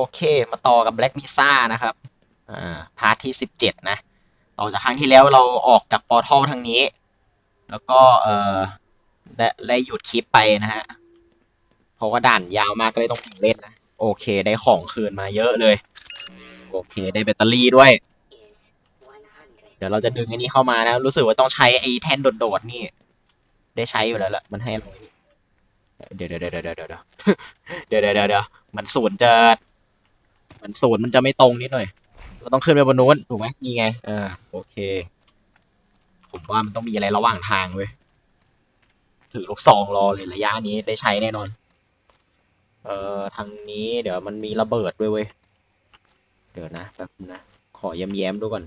โอเค มาต่อกับ Black Mesa นะครับ อ่า พาร์ทที่สิบเจ็ดนะ ต่อจากครั้งที่แล้วเราออกจากปอร์ทัลทางนี้ แล้วก็ เออได้ได้หยุดคลิปไปนะฮะ เพราะว่าด่านยาวมากก็เลยต้องเล่นนะ โอเค ได้ของคืนมาเยอะเลย โอเค ได้แบตเตอรี่ด้วย เดี๋ยวเราจะดึงอันนี้เข้ามานะ รู้สึกว่าต้องใช้ไอ้แท่นโดดๆนี่ ได้ใช้อยู่แล้วละมันให้เราไอ้นี่เดี๋ยวเดี๋ยวเดี๋ยวเดี๋ยวเดี๋ยวเดี๋ยวเดี๋ยวเดี๋ยวเดี๋ยวเดี๋ยวมันศูนย์จะ หมันศูนย์มันจะไม่ตรงนิดหน่อย เราต้องขึ้นไปบนนู้นถูกไหมนี่ไงอ่าโอเค ผมว่ามันต้องมีอะไรระหว่างทางเว้ยถือลูกซองรอเลยระยะนี้ได้ใช้แน่นอน เอ่อทางนี้เดี๋ยวมันมีระเบิดด้วยเว้ย เดี๋ยวนะแป๊บนึงนะขอแย้มๆดูก่อน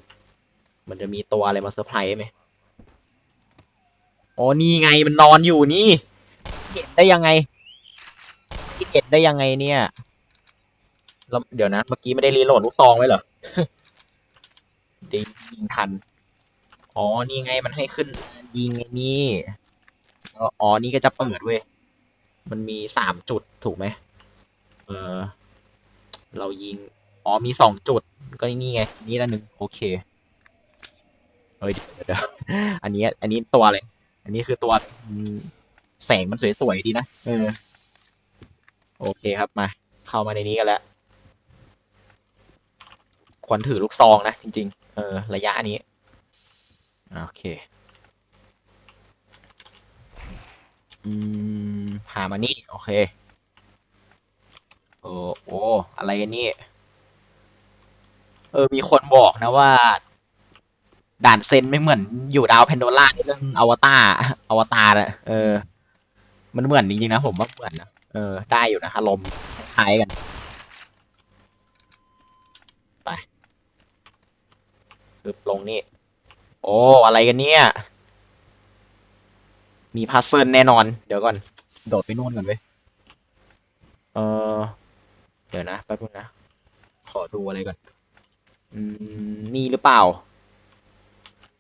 มันจะมีตัวอะไรมาเซอร์ไพรส์ไหมอ๋อนี่ไงมันนอนอยู่นี่เห็นได้ยังไงเห็นได้ยังไงเนี่ย แล้วเดี๋ยวนะ เมื่อกี้ไม่ได้รีโหลดลูกซองไว้เหรอได้ยิงทัน อ๋อ นี่ไงมันให้ขึ้นยิงไอ้นี่แล้วอ๋อ นี่ก็จะเปิดเว้ย มันมีสามจุดถูกไหม เออ เรายิง อ๋อ มีสองจุด ก็นี่ไง นี่ละหนึ่งโอเค เฮ้ย เดี๋ยวเดี๋ยวอันนี้ อันนี้ตัวอะไร อันนี้คือตัวแสงมันสวยๆดีนะ เออ โอเคครับ มา เข้ามาในนี้กันแล้ว ควรถือลูกซองนะจริง ๆ เออ ระยะนี้ โอเค อืมพามานี่ โอเคโอ้โอ้อะไรกันนี่ เออ มีคนบอกนะว่า ด่านเซนไม่เหมือนอยู่ดาวเพนโดล่าในเรื่องอวตารอวตารอะเออ มันเหมือนจริงๆนะผมว่าเหมือนนะ เออ ได้อยู่นะอารมณ์คล้ายกันไปปึ๊บลงนี่ โอ้อะไรกันเนี่ย มีพัซเซิลแน่นอน เดี๋ยวก่อน โดดไปนู่นก่อนเว้ย เออ เดี๋ยวนะแป๊บนึงนะ ขอดูอะไรก่อน อืม นี่หรือเปล่า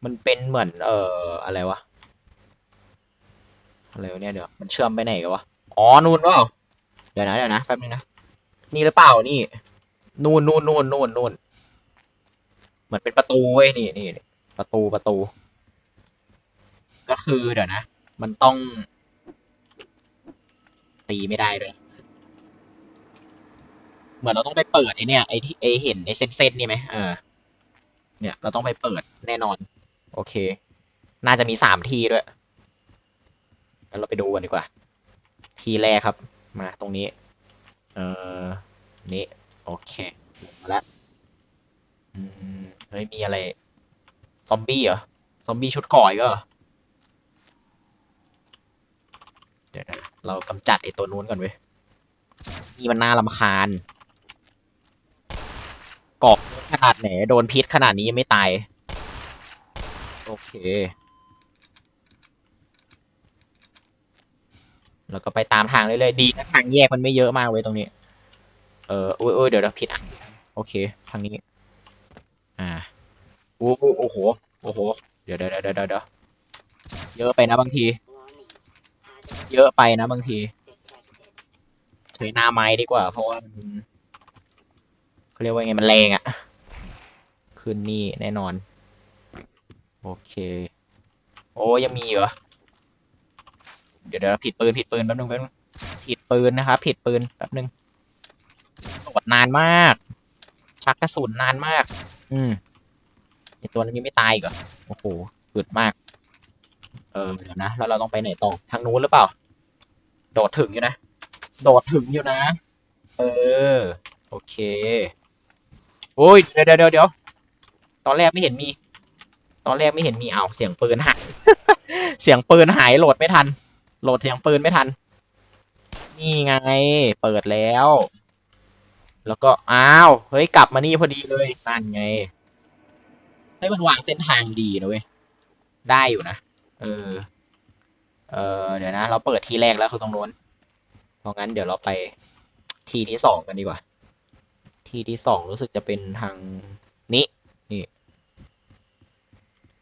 มันเป็นเหมือน เอ่อ อะไรวะ อะไรวะเนี่ยเดี๋ยว มันเชื่อมไปไหนกันวะ อ๋อ นู่นเปล่า เดี๋ยวนะ เดี๋ยวนะ แป๊บนึงนะ นี่หรือเปล่า นี่ นู่นนู่นนู่นนู่นนู่น เหมือนเป็นประตูเว้ยนี่นี่ประตูประตู ก็คือเดี๋ยวนะ มันต้อง ตีไม่ได้ด้วยเหมือนเราต้องไปเปิดไอเนี่ยไอที่ไอเห็นไอเส้นเส้นนี่ไหมเออ เนี่ย เราต้องไปเปิดแน่นอน โอเค น่าจะมีสามที่ด้วยงั้นเราไปดูกันดีกว่า ที่แรกครับ มาตรงนี้ เออนี่ โอเคมาแล้วอืม เฮ้ยมีอะไร ซอมบี้เหรอ ซอมบี้ชุดก่อยก็เดี๋ยวนะเรากำจัดไอตัวนู้นก่อนเว้ยนี่มันน่ารำคาญกอกขนาดไหน โดนพิษขนาดนี้ยังไม่ตาย โอเค แล้วก็ไปตามทางเรื่อยๆ ดีนะทางแยกมันไม่เยอะมากเว้ยตรงนี้ เออโอ้ยโอ้ยเดี๋ยวเดี๋ยวผิดอะโอเค ทางนี้ อ่าโอ้โหโอ้โหโอ้โห เดี๋ยวเดี๋ยวเดี๋ยวเดี๋ยวเยวเยอะไปนะบางที เยอะไปนะบางทีใช้หน้าไม้ดีกว่า เพราะว่ามันเขาเรียกว่าไงมันแรงอะ่ะขึ้นนี่แน่นอน โอเค โอ้ยังมีเหรอเดี๋ยวเดี๋ยวผิดปืนผิดปืนแป๊บนึงแป๊บนึงผิดปืนนะครับผิดปืนแป๊บนึงตรวจนานมาก ชักกระสุนนานมาก อืมไอตัวนั้นยังไม่ตายอีกเหรอโอ้โหอึดมาก เออเดี๋ยวนะแล้วเราต้องไปไหนต่อทางนู้นหรือเปล่า โดดถึงอยู่นะ โดดถึงอยู่นะ เออ โอเคโอ้ยเดี๋ยวเดี๋ยวเดี๋ยวตอนแรกไม่เห็นมี ตอนแรกไม่เห็นมีเอาเสียงปืนหายเสียงปืนหายโหลดไม่ทัน โหลดเสียงปืนไม่ทัน นี่ไง เปิดแล้ว แล้วก็อ้าว เฮ้ย กลับมานี่พอดีเลยนั่นไงเฮ้มันวางเส้นทางดีนะเว้ย ได้อยู่นะ เออ เออเดี๋ยวนะ เราเปิดที่แรกแล้วคือตรงโน้นเพราะงั้นเดี๋ยวเราไปทีที่สองกันดีกว่า ทีที่สองรู้สึกจะเป็นทางนี้ นี่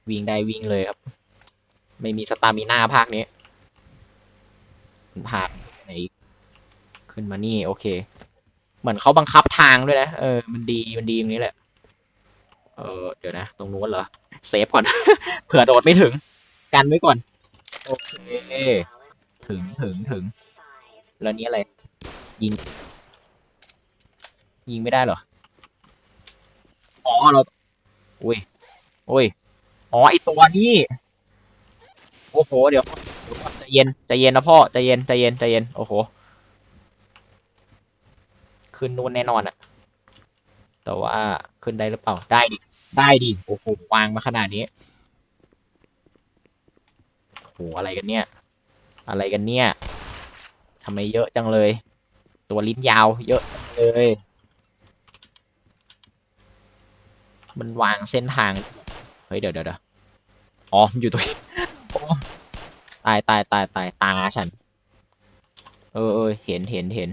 วิ่งได้วิ่งเลยครับ ไม่มีสตามิน่าภาคนี้ผ่านไหนขึ้นมานี่ โอเค เหมือนเขาบังคับทางด้วยนะ เออ มันดี มันดีตรงนี้แหละ เออ เดี๋ยวนะ ตรงนู้นเหรอ เซฟก่อน เผื่อโดดไม่ถึง กันไว้ก่อน โอเค ถึง ถึง ถึง แล้วนี้อะไร ยิง ยิงไม่ได้เหรอ อ๋อ เราอุ้ยอุ้ยอ๋อ ไอตัวนี้ โอ้โห เดี๋ยวเดี๋ยวก่อนใจเย็น ใจเย็นนะพ่อ ใจเย็น ใจเย็น ใจเย็น โอ้โห ขึ้นนู่นแน่นอนอะแต่ว่าขึ้นได้หรือเปล่า ได้ดิ ได้ดิ โอ้โห วางมาขนาดนี้ โอ้โห อะไรกันเนี่ย อะไรกันเนี่ยทำไมเยอะจังเลย ตัวลิ้นยาว เยอะจังเลย มันวางเส้นทาง เฮ้ยเดี๋ยวเดี๋ยวเดี๋ยวอ๋อ อยู่ตรงนี้ตายตายตายตายตาฉัน เออเออเห็นเห็นเห็น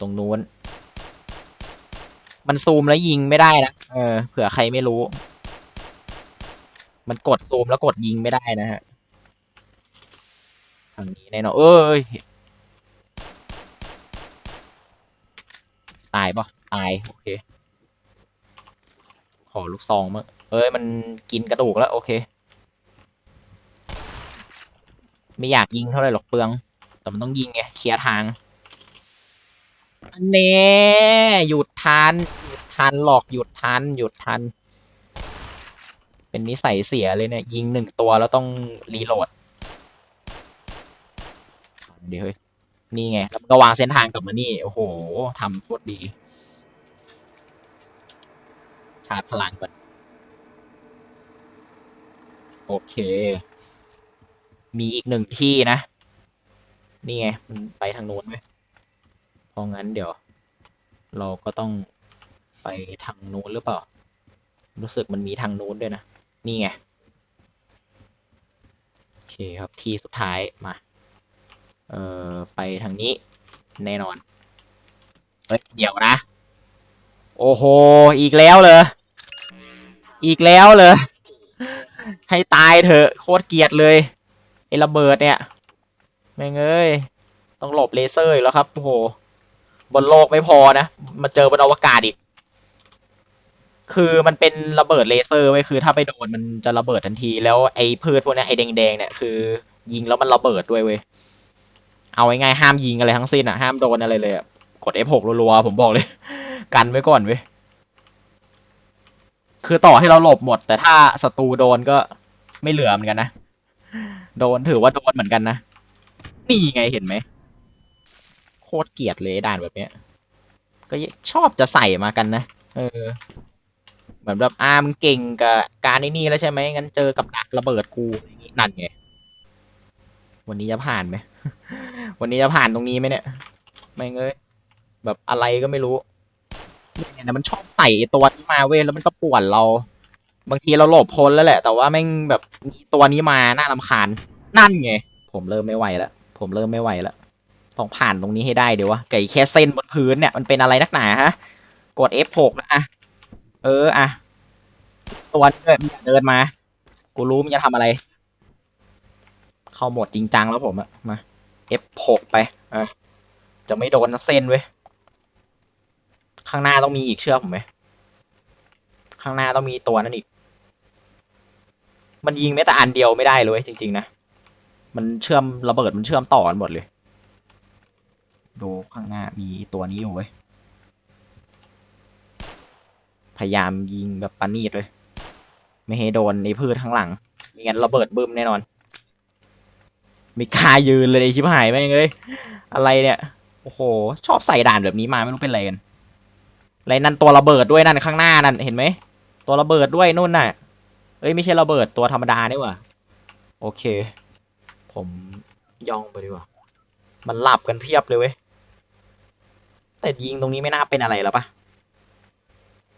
ตรงนู้น มันซูมแล้วยิงไม่ได้นะ เออ เผื่อใครไม่รู้ มันกดซูมแล้วกดยิงไม่ได้นะฮะทางนี้แน่นอนเอ้ย ตายปะตาย โอเค ขอลูกซองมั้งเอ้ย มันกินกระดูกแล้ว โอเค ไม่อยากยิงเท่าไหร่หรอกเปลือง แต่มันต้องยิงไง เคลียร์ทาง อันเน่หยุดทันหยุดทันหลอกหยุดทันหยุดทัน เป็นนิสัยเสียเลยเนี่ยยิงหนึ่งตัวแล้วต้องรีโหลดเดี๋ยวเฮ้ยนี่ไงแล้วมันก็วางเส้นทางกลับมานี่ โอ้โหทำโคตรดี ชาร์จพลังก่อน โอเค มีอีกหนึ่งที่นะ นี่ไง มันไปทางโน้นไหม เพราะงั้นเดี๋ยว เราก็ต้องไปทางนู้นหรือเปล่า รู้สึกมันมีทางนู้นด้วยนะ นี่ไง โอเคครับที่สุดท้ายมา เอ่อ ไปทางนี้ แน่นอน เฮ้ย เดี๋ยวนะ โอ้โห อีกแล้วเลย อีกแล้วเลย ให้ตายเถอะโคตรเกลียดเลยไอ้ระเบิดเนี่ย แม่งเอ้ย ต้องหลบเลเซอร์อีกแล้วครับ โอ้โห บนโลกไม่พอนะ มาเจอบนอวกาศอีก คือมันเป็นระเบิดเลเซอร์ไว้ยคือ ถ้าไปโดนมันจะระเบิดทันที แล้วไอ้พืชพวกนี้ไอ้แดงๆเนี่ยคือ ยิงแล้วมันระเบิดด้วยเว้ย เอาง่ายๆห้ามยิงอะไรทั้งสิ้นอะห้ามโดนอะไรเลยอะ กด F6 รัวๆผมบอกเลย กันไว้ก่อนเว้ย คือต่อให้เราหลบหมด แต่ถ้าศัตรูโดนก็ไม่เหลือเหมือนกันนะ โดนถือว่าโดนเหมือนกันนะ นี่ไงเห็นไหม ตรเกลียดเลยด่านแบบเนี้ย ก็ชอบจะใส่มากันนะ เออ เหมือนแบบอามึงเก่งกับการไอ้นี่แล้วใช่ไหมงั้นเจอกับดักระเบิดกูอย่างงี้นั่นไง วันนี้จะผ่านไหม วันนี้จะผ่านตรงนี้ไหมเนี่ย ไม่เงยแบบอะไรก็ไม่รู้เนี่ยนะมันชอบใส่ตัวนี้มาเว้ยแล้วมันก็ป่วนเรา บางทีเราหลบพ้นแล้วแหละ แต่ว่าแม่งแบบตัวนี้มาน่ารำคาญ นั่นไง ผมเริ่มไม่ไหวแล้ว ผมเริ่มไม่ไหวแล้ว ต้องผ่านตรงนี้ให้ได้เดี๋ยววะไก่แค่เส้นบนพื้นเนี่ยมันเป็นอะไรนักหนาฮะ กด F6 นะอะเอออะตัวนี้ด้วยมึงอย่าเดินมา กูรู้มึงจะทำอะไร เข้าหมดจริงจังแล้วผมอะมา F6 ไปอะจะไม่โดนเส้นเว้ยข้างหน้าต้องมีอีกเชื่อผมไหมข้างหน้าต้องมีตัวนั้นอีก มันยิงแม้แต่อันเดียวไม่ได้เลยเว้ยจริง ๆ นะ มันเชื่อมระเบิดมันเชื่อมต่อกันหมดเลย ดูข้างหน้ามีตัวนี้อยู่เว้ย พยายามยิงแบบปานีดเลย ไม่ให้โดนในพืชข้างหลังไม่งั้นระเบิดบึ้มแน่นอน มีคายืนเลยไอ้ชิบหายไปเลยอะไรเนี่ย โอ้โห ชอบใส่ด่านแบบนี้มาไม่รู้เป็นอะไรกันอะไรนั่นตัวระเบิดด้วยนั่นข้างหน้านั่นเห็นไหมตัวระเบิดด้วยนู่นน่ะ เอ้ยไม่ใช่ระเบิดตัวธรรมดานี่หว่าโอเค ผมย่องไปดีกว่า มันหลับกันเพียบเลยเว้ย แต่ยิงตรงนี้ไม่น่าเป็นอะไรแล้วปะ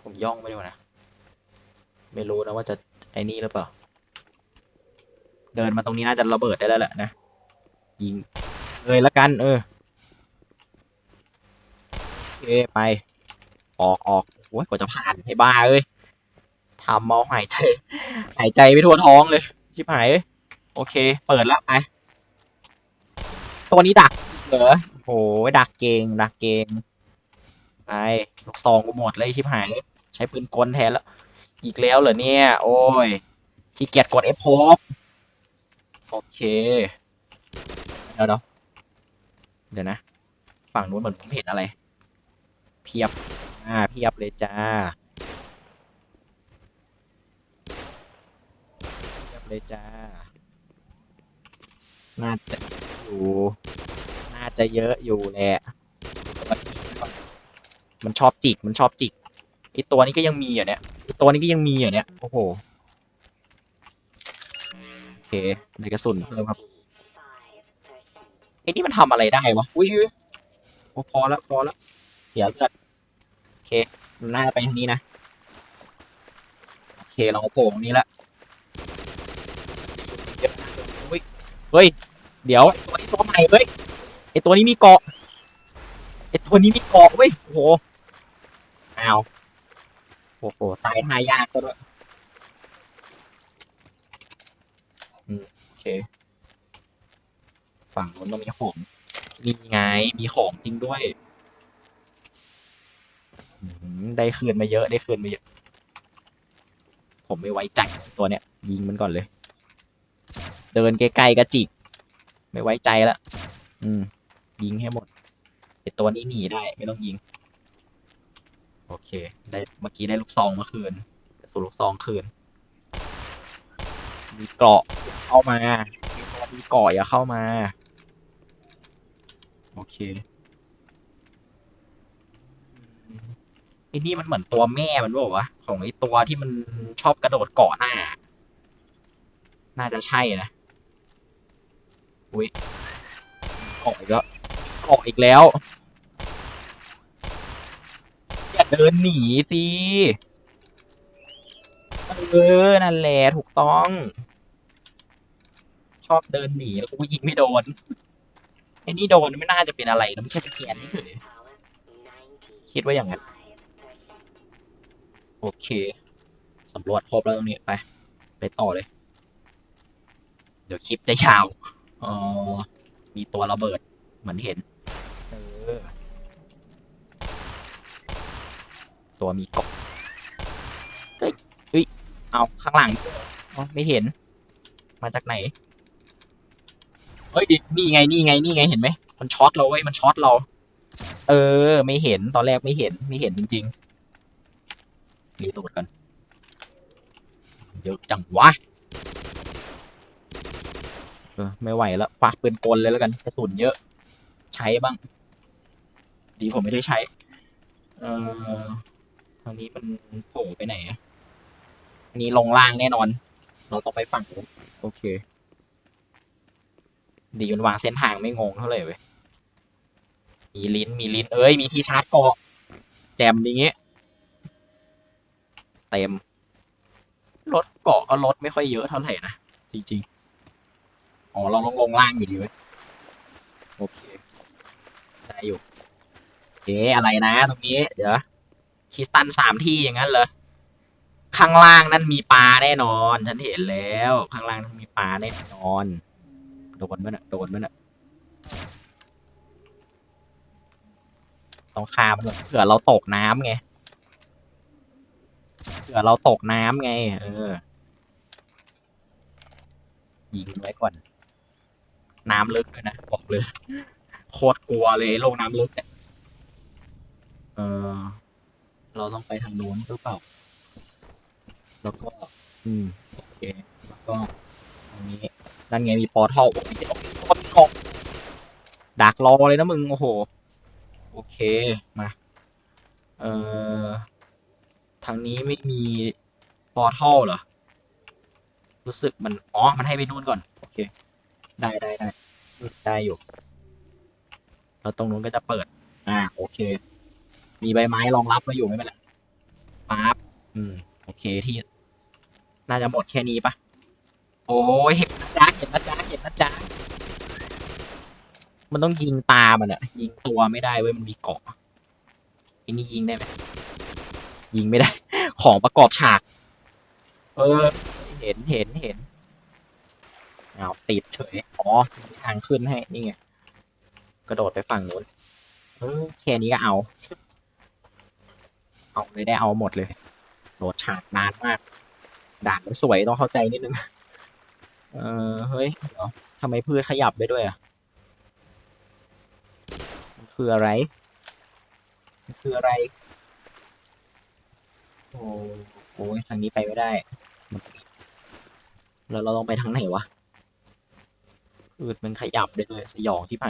ผมย่องไปดีกว่านะ ไม่รู้นะว่าจะไอ้นี่หรือเปล่า เดินมาตรงนี้น่าจะระเบิดได้แล้วแหละนะ ยิงเลยละกัน เออโอเคไป ออกออกโอ้ยกว่าจะผ่านไอ้บ้าเอ้ยทำเมาหายใจ หายใจไปทั่วท้องเลย ชิบหายเอ้ยโอเค เปิดแล้วไป ตัวนี้ดักเหรอโหดักเกงดักเกง ไอ้ลูกซองกูหมดเลยชิบหายใช้ปืนกลแทนแล้ว อีกแล้วเหรอเนี่ย โอ้ยขี้เกียจกด F พบโอเค เดี๋ยวเดี๋ยวเดี๋ยวนะ ฝั่งนู้นเหมือนผมเห็นอะไร เพียบ อ่า เพียบเลยจ้า เพียบเลยจ้า น่าจะอยู่ น่าจะเยอะอยู่แหละ มันชอบจิก มันชอบจิกไอตัวนี้ก็ยังมีอะเนี่ยไอตัวนี้ก็ยังมีอะเนี่ย โอ้โห โอเคในกระสุนเพิ่มครับไอ้นี่มันทำอะไรได้วะ อุ้ยอุ๊ยโอ้พอแล้วพอแล้วเสียเลือดโอเคมันน่าจะไปทางนี้นะ โอเค เราโผล่ตรงนี้ละอุ้ยเฮ้ย เดี๋ยวไอ้ตัวนี้ตัวใหม่เว้ยไอตัวนี้มีเกาะไอตัวนี้มีเกาะเว้ยโอ้โหอ้าวโอ้โหตายทายากซะด้วยอืมโอเค ฝั่งนู้นต้องมีของมีไงมีของจริงด้วยได้คืนมาเยอะได้คืนมาเยอะ ผมไม่ไว้ใจตัวเนี้ย ยิงมันก่อนเลย เดินใกล้ๆกระจิก ไม่ไว้ใจละอืม ยิงให้หมด ไอตัวนี้หนีได้ไม่ต้องยิง โอเค ได้เมื่อกี้ได้ลูกซองเมื่อคืนกระสุนลูกซองคืน มีเกราะเข้ามามีตัวมีเกราะอย่าเข้ามา โอเคอืมไอ้นี่มันเหมือนตัวแม่มันบอกว่าวะของไอ้ตัวที่มันชอบกระโดดเกาะหน้า น่าจะใช่นะอุ้ยเกาะอีกแล้ว เกาะอีกแล้ว อย่าเดินหนีสิเออนั่นแหละถูกต้อง ชอบเดินหนีแล้วกูยิงไม่โดนไอ้นี่โดนไม่น่าจะเป็นอะไรนะไม่ใช่เป็นแกนนี่เฉยคิดว่าอย่างนั้นโอเคสำรวจครบแล้วตรงนี้ไป ไปต่อเลย เดี๋ยวคลิปจะยาวเออมีตัวระเบิดเหมือนเห็น ออตัวมีกบเฮ้ยเฮ้ย เอาข้างหลังอ๋อไม่เห็น มาจากไหน เฮ้ย นี่ไง นี่ไง นี่ไง เห็นไหม มันช็อตเราเว้ย มันช็อตเรา เออ ไม่เห็น ตอนแรกไม่เห็น ไม่เห็นจริงๆรีโหลดกันเยอะจังวะเออไม่ไหวแล้วฝากปืนกลเลยแล้วกันกระสุนเยอะ ใช้บ้าง ดีผมไม่ได้ใช้ เออทางนี้มันโผล่ไปไหนอะอันนี้ลงล่างแน่นอน เราต้องไปฝั่งนู้นโอเค ดีมันวางเส้นทางไม่งงเท่าไหร่เว้ยมีลิ้นมีลิ้น เอ้ย มีที่ชาร์จเกาะแจมอย่างเงี้ยเต็มรถเกาะก็รถไม่ค่อยเยอะเท่าไหร่นะ จริงๆ อ๋อ เราลงลงล่างอยู่ดีเว้ยโอเค ได้อยู่ เอ๊ะอะไรนะ ตรงนี้ เดี๋ยวคริสตันสามที่อย่างนั้นเหรอข้างล่างนั่นมีปลาแน่นอน ฉันเห็นแล้ว ข้างล่างนั่นมีปลาแน่นอน โดนมันอะโดนมันอะต้องคามันก่อนเผื่อเราตกน้ำไงเผื่อเราตกน้ำไง เออยิงไว้ก่อน น้ำลึกด้วยนะบอกเลยโคตรกลัวเลยโลกน้ำลึกเนี่ย เออเราต้องไปทางโน้นหรือเปล่า แล้วก็ อืม โอเค แล้วก็ตรงนี้ นั่นไงมีปอร์ทัลโอ้ยโอ้ยปอร์ทัลดักรอเลยนะมึง โอ้โห โอเค มา เอ่อ ทางนี้ไม่มีปอร์ทัลเหรอ รู้สึกมัน อ๋อ มันให้ไปนู่นก่อน โอเค ได้ได้ได้ได้อยู่ แล้วตรงนู้นก็จะเปิด อ่า โอเค มีใบไม้รองรับไว้อยู่ไม่เป็นไรปั๊บอืม โอเคที่ น่าจะหมดแค่นี้ปะโอ้ยเห็นนะจ๊ะเห็นนะจ๊ะเห็นนะจ๊ะมันต้องยิงตามันอะยิงตัวไม่ได้เว้ยมันมีเกาะอ้นี่ยิงได้ไหมยิงไม่ได้ ของประกอบฉาก เออ เห็นเห็นเห็นเอาติดเฉยอ๋อมีทางขึ้นให้นี่ไงกระโดดไปฝั่งนู้นเออแค่นี้ก็เอา เอาเลยได้เอาหมดเลยโหลดฉากนานมาก ด่านมันสวยต้องเข้าใจนิดนึง เออเฮ้ยเดี๋ยวทำไมพืชขยับได้ด้วยอะมันคืออะไรมันคืออะไร โอ้โหทางนี้ไปไม่ได้ แล้วเราต้องไปทางไหนวะพืชมันขยับได้ด้วยสยองที่ไหน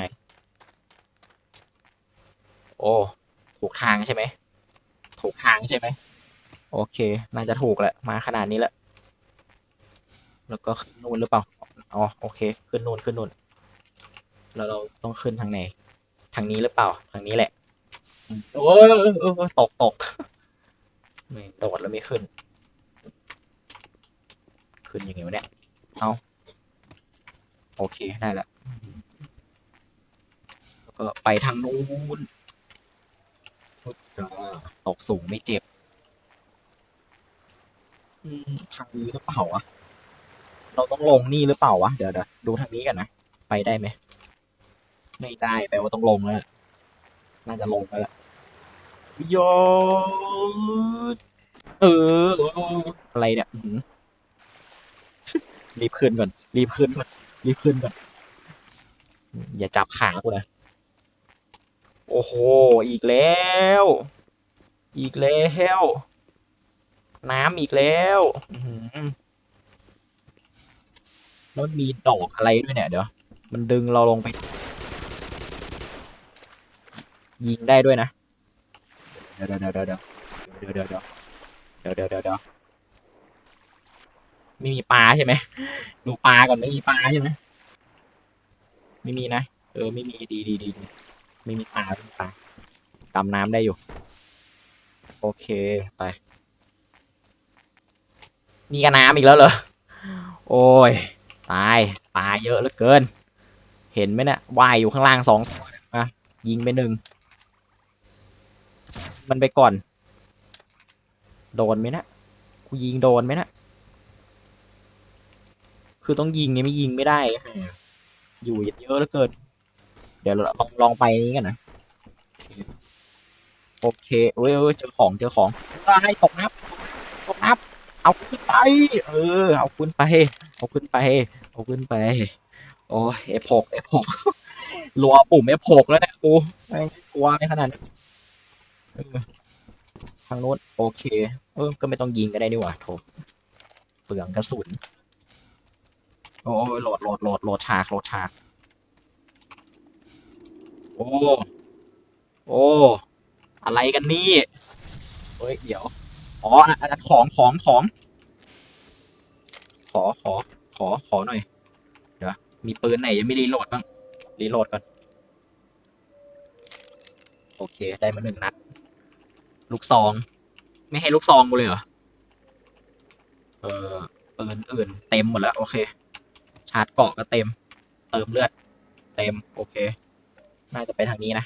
โอ้ ถูกทางใช่ไหม ถูกทางใช่ไหม โอเค น่าจะถูกแหละ มาขนาดนี้แล้ว แล้วก็ขึ้นนู่นหรือเปล่า อ๋อ โอเค ขึ้นนู่นขึ้นนู่น แล้วเราต้องขึ้นทางไหน ทางนี้หรือเปล่า ทางนี้แหละ โอ้ยตกตกไม่โดดแล้วไม่ขึ้น ขึ้นยังไงวะเนี่ย เอาโอเค ได้ละ แล้วก็ไปทางนู้น ตกสูงไม่เจ็บอืมทางนี้หรือเปล่าวะ เราต้องลงนี่หรือเปล่าวะ เดี๋ยวเดี๋ยวดูทางนี้กันนะ ไปได้ไหม ไม่ได้แปลว่าต้องลงแล้วล่ะน่าจะลงไปแล้วโยนเออเออ อะไรเนี่ยอื้อหือรีบขึ้นก่อน รีบขึ้นก่อน รีบขึ้นก่อน อย่าจับขากูนะ โอ้โห อีกแล้ว อีกแล้ว น้ำอีกแล้วแล้วมีดอกอะไรด้วยเนี่ยเดี๋ยว มันดึงเราลงไป ยิงได้ด้วยนะ เดี๋ยวเดี๋ยวเดี๋ยวเดี๋ยวเดี๋ยวเดี๋ยวเดี๋ยวเดี๋ยวเดี๋ยวเดี๋ยวเดี๋ยวไม่มีปลาใช่ไหมดูปลาก่อนไม่มีปลาใช่ไหมไม่มีนะ เออไม่มีดีดีดี ไม่มีปลาไม่มีปลาดำน้ำได้อยู่ โอเคไปมีกระน้ำอีกแล้วเหรอ โอ้ย ตายปลาเยอะเหลือเกิน เห็นไหมเนะี่ยว่ายอยู่ข้างล่างสองตัวนะยิงไปหนึ่ง มันไปก่อน โดนไหมนะกูยิงโดนไหมนะคือต้องยิงไงไม่ยิงไม่ได้ อยู่เยอะเหลือเกิน ดี๋ยวเราลองลองไปนี้กันนะโอเคเอ้ยเจอของเจอของตายตกน้ำตกน้ำเอาขึ้นไป เออ เอาขึ้นไป เอาขึ้นไป เอาขึ้นไป โอ้ยเอฟหกเอฟหกรัวปุ่มเอฟหกแล้วเนี่ยกูแม่กลัวในขนาดนี้เออทางโน้นโอเค เออ ก็ไม่ต้องยิงก็ได้นี่หว่าโถเปลืองกระสุน โอ้ยโหลดโหลดโหลดโหลดฉากโหลดฉาก โอ้ โอ้ อะไรกันนี่เฮ้ย เดี๋ยว อ๋ออันนั้นของของของ ขอขอ ขอ ขอหน่อย เดี๋ยว มีปืนไหนยังไม่รีโหลดบ้าง รีโหลดก่อน โอเค ได้มาหนึ่งนัด ลูกซอง ไม่ให้ลูกซองกูเลยเหรอ เออปืนอื่นเต็มหมดแล้ว โอเค ชาร์จเกาะก็เต็ม เติมเลือด เต็ม โอเค น่าจะไปทางนี้นะ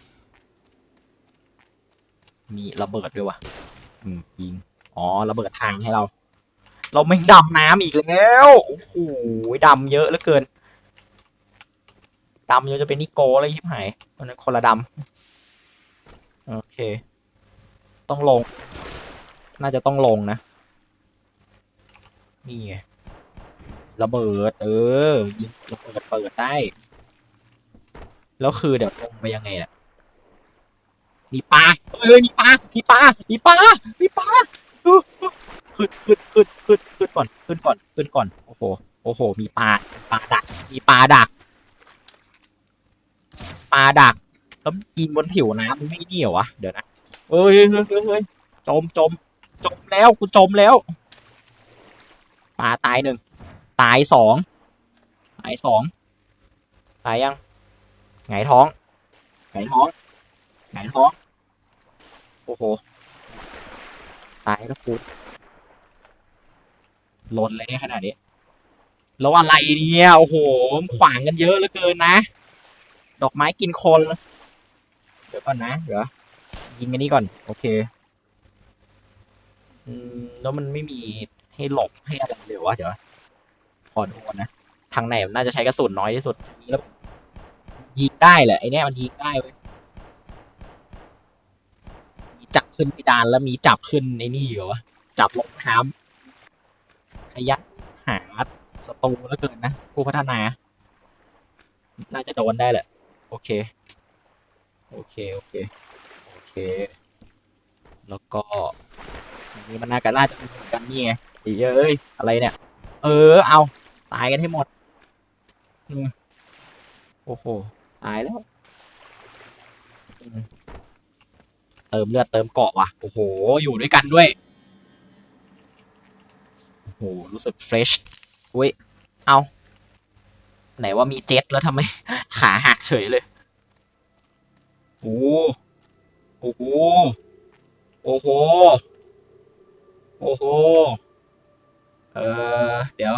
มีระเบิดด้วยวะอืมยิง อ๋อระเบิดทางให้เรา เราไม่ดำน้ำอีกแล้ว โอ้โหดำเยอะเหลือเกินดำเยอะจะเป็นนิโก้เลยยิบหายมันนนคนละดำโอเค ต้องลง น่าจะต้องลงนะ นี่ไงระเบิด เออยิงระเบิดเปิดได้ แล้วคือเดี๋ยวลงไปยังไงน่ะมีปลาเอ้ยมีปลามีปลามีปลามีปลาขึ้นขึ้นขึ้นขึ้นขึ้นก่อนขึ้นก่อนขึ้นก่อนโอ้โหโอ้โห มีปลาปลาดัก มีปลาดักปลาดักแล้วยิงบนผิวน้ำมันไม่เนี่ยวะเดี๋ยวนะเอ้ยเฮ้ยเฮ้ยเฮ้ยจมจมจมแล้วกูจมแล้วปลาตายหนึ่งตายสองตายสองตายยัง ไงายท้องไงายท้องไงายท้อง โอ้โห ตายแล้วกูลนเลยเนี่ยขนาดนี้ แล้วอะไรเนี่ย โอ้โห ขวางกันเยอะเหลือเกินนะ ดอกไม้กินคน เดี๋ยวก่อนนะ เดี๋ยวยิงกันนี้ก่อน โอเค อืม แล้วมันไม่มีให้หลบให้อะไรเลยวะเดี๋ยวขอดูก่อนนะ ทางไหนมันน่าจะใช้กระสุนน้อยที่สุดแล้ว ยิงได้แหละไอเนี้ยมันยิงได้เว้ยมีจักรขึ้นพิดานแล้วมีจับขึ้นในนี่เหรอวะจับลงน้ำขยันหาศัตรูแล้วเกินนะผู้พัฒนา น่าจะโดนได้แหละ โอเค โอเค โอเค โอเค แล้วก็อันนี้มันน่าจะน่าจะมีเหมือนกันนี่ไงไอ้เอ้ย อะไรเนี่ย เออ เอา ตายกันให้หมด โอ้โห ตายแล้ว เติมเลือดเติมเกาะว่ะ โอ้โห อยู่ด้วยกันด้วย โอ้โห รู้สึกเฟรชอุ้ย เอา ไหนว่ามีเจ็ตแล้วทำไม ขาหักเฉยเลย โอ้โหโอ้โห โอ้โห โอ้โห เออ เดี๋ยว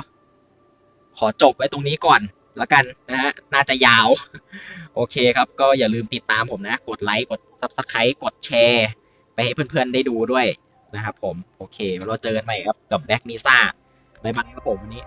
ขอจบไว้ตรงนี้ก่อน แล้วกันนะฮะน่าจะยาว โอเคครับ ก็อย่าลืมติดตามผมนะ กดไลค์กด Subscribe กดแชร์ ไปให้เพื่อนๆได้ดูด้วยนะครับผม โอเค เราเจอกันใหม่ครับกับแบ็กมิซ่าบ๊ายบายครับผมวันนี้